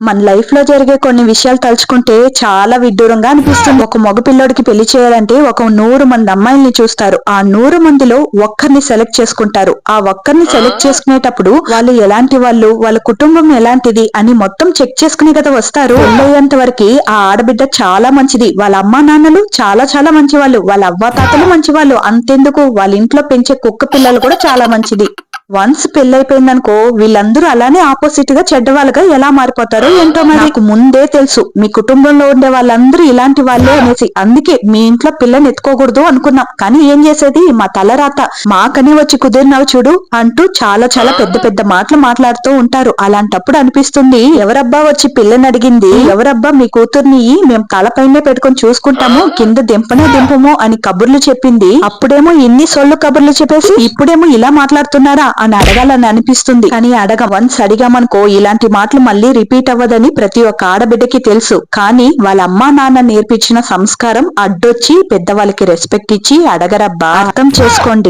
మన లైఫ్లో జరిగే కొన్ని విషయాలు తలుచుకుంటే చాలా విడ్డూరంగా అనిపిస్తుంది. ఒక మగ పిల్లోడికి పెళ్ళి చేయాలంటే ఒక నూరు మంది అమ్మాయిల్ని చూస్తారు. ఆ నూరు మందిలో ఒక్కరిని సెలెక్ట్ చేసుకుంటారు. ఆ ఒక్కరిని సెలెక్ట్ చేసుకునేటప్పుడు వాళ్ళు ఎలాంటి వాళ్ళు వాళ్ళ కుటుంబం ఎలాంటిది అని మొత్తం చెక్ చేసుకునే కదా వస్తారు. పెళ్ళయ్యేంత వరకు ఆ ఆడబిడ్డ చాలా మంచిది. వాళ్ళ అమ్మా నాన్నలు చాలా చాలా మంచి వాళ్ళు వాళ్ళ అవ్వ తాతలు మంచి వాళ్ళు అంతెందుకు? వాళ్ళ ఇంట్లో పెంచే కుక్క పిల్లలు కూడా చాలా మంచిది. వన్స్ పెళ్ళైపోయిందనుకో వీళ్ళందరూ అలానే ఆపోజిట్గా చెడ్డ వాళ్ళగా ఎలా మారిపోతారో ఏంటో మరి? నాకు ముందే తెలుసు. మీ కుటుంబంలో ఉండే వాళ్ళందరూ ఇలాంటి వాళ్ళే అనేసి. అందుకే మీ ఇంట్లో పిల్లని ఎత్తుకోకూడదు అనుకున్నాం. కానీ ఏం చేసేది? మా తలరాత. మాకని వచ్చి కుదిరినావు చూడు అంటూ చాలా చాలా పెద్ద పెద్ద మాటలు మాట్లాడుతూ ఉంటారు. అలాంటప్పుడు అనిపిస్తుంది ఎవరబ్బా వచ్చి పిల్లని అడిగింది? ఎవరబ్బా మీ కూతుర్ని మేము తలపైనే పెట్టుకొని చూసుకుంటాము కింద దింపనే దింపము అని కబుర్లు చెప్పింది. అప్పుడేమో ఇన్ని సొల్లు కబుర్లు చెప్పేసి ఇప్పుడేమో ఇలా మాట్లాడుతున్నారా? అని అడగాలని అనిపిస్తుంది. కానీ అడగ వన్స్ అడిగామనుకో ఇలాంటి మాటలు మళ్ళీ రిపీట్ అవ్వదని ప్రతి ఒక్క ఆడబిడ్డకి తెలుసు. కానీ వాళ్ళ అమ్మా నాన్న నేర్పించిన సంస్కారం అడ్డొచ్చి పెద్దవాళ్ళకి రెస్పెక్ట్ ఇచ్చి అడగరబ్బా. అర్థం చేసుకోండి.